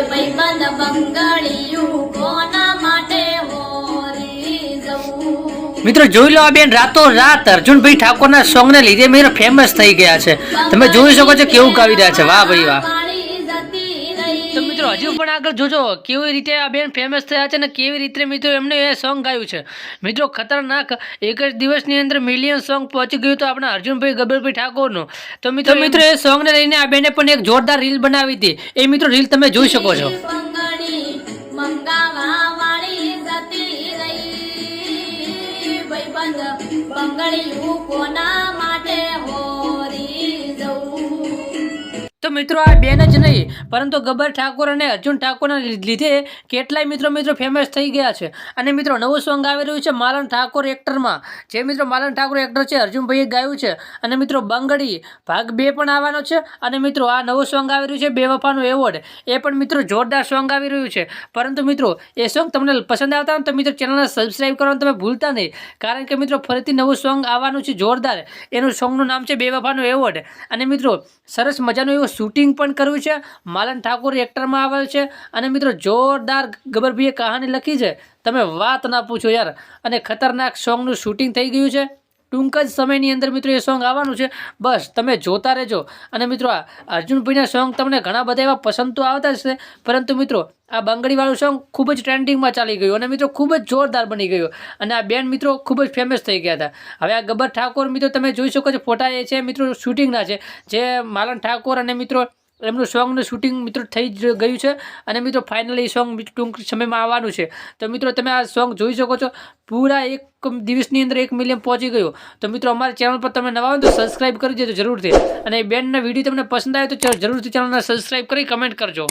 ભાઈબંધ બંગડિયું કોના માટે હોરી જવું? મિત્રો જોઈ લો આ બેન રાતો રાત અર્જુનભાઈ ઠાકોરના સોંગને લીધે મેરો ફેમસ થઈ ગયા છે. તમે જોઈ શકો છો કેવું ગાવી રહ્યા છે. વાહ ભાઈ વાહ. મિત્રો હજુ પણ આગળ જોજો કેવી રીતે આ બેન ફેમસ થયા છે અને કેવી રીતે મિત્રો એમને એ સોંગ ગાયું છે. મિત્રો ખતરનાક એક જ દિવસની અંદર મિલિયન સોંગ પહોંચી ગયું તો આપણા અર્જુનભાઈ ગબ્બરભાઈ ઠાકોરનું. તો મિત્રો મિત્રો એ સોંગને લઈને આ બેને પણ એક જોરદાર રીલ બનાવી હતી. એ મિત્રો રીલ તમે જોઈ શકો છો. બંગડી મંગાવા વાળી જતી રહી. ભાઈબંધ બંગડિયું કોના તો મિત્રો આ બેન જ નહીં, પરંતુ ગબ્બર ઠાકોર અને અર્જુન ઠાકોરના લીધે કેટલાય મિત્રો મિત્રો ફેમસ થઈ ગયા છે. અને મિત્રો નવું સોંગ આવી રહ્યું છે માલન ઠાકોર એક્ટરમાં જે મિત્રો માલન ઠાકોર એક્ટર છે, અર્જુનભાઈએ ગાયું છે. અને મિત્રો બંગડી, ભાગ બે પણ આવવાનો છે. અને મિત્રો આ નવું સોંગ આવી રહ્યું છે બે વફાનું એવોર્ડ એ પણ મિત્રો જોરદાર સોંગ આવી રહ્યું છે. પરંતુ મિત્રો એ સોંગ તમને પસંદ આવતા હોય તો મિત્રો ચેનલને સબસ્ક્રાઈબ કરવાનું તમે ભૂલતા નહીં. કારણ કે મિત્રો ફરીથી નવું સોંગ આવવાનું છે જોરદાર. એનું સોંગનું નામ છે બે વફાનું એવોર્ડ અને મિત્રો સરસ મજાનું એવું શૂટિંગ પણ કર્યું છે. માલન ઠાકુર એક્ટરમાં આવેલ છે. અને મિત્રો જોરદાર ગબરભીએ કહાની લખી છે. તમે વાત ના પૂછો યાર. અને ખતરનાક સોંગનું શૂટિંગ થઈ ગયું છે. ટૂંક જ સમયની અંદર મિત્રો એ સોંગ આવવાનું છે. બસ, તમે જોતા રહેજો. અને મિત્રો આ અર્જુનભાઈના સોંગ તમને ઘણા બધા એવા પસંદ તો આવતા જ છે, પરંતુ મિત્રો આ બંગડીવાળું સોંગ ખૂબ જ ટ્રેન્ડિંગમાં ચાલી ગયું અને મિત્રો ખૂબ જ જોરદાર બની ગયું. અને આ બેન્ડ મિત્રો ખૂબ જ ફેમસ થઈ ગયા હતા. હવે આ ગબ્બર ઠાકોર મિત્રો તમે જોઈ શકો છો ફોટા એ છે, મિત્રો શૂટિંગના છે. જે માલન ઠાકોર અને મિત્રો એમનું સોંગનું શૂટિંગ મિત્રો થઈ જ ગયું છે. અને મિત્રો ફાઇનલી સોંગ ટૂંક સમયમાં આવવાનું છે. તો મિત્રો તમે આ સોંગ જોઈ શકો છો. પૂરા એક દિવસની અંદર એક મિલિયન પહોંચી ગયો. તો મિત્રો અમારા ચેનલ પર તમે નવા તો સબસ્ક્રાઇબ કરી દેજો જરૂરથી. અને એ બેનના વીડિયો તમને પસંદ આવે તો જરૂરથી ચેનલને સબસ્ક્રાઇબ કરી કમેન્ટ કરજો.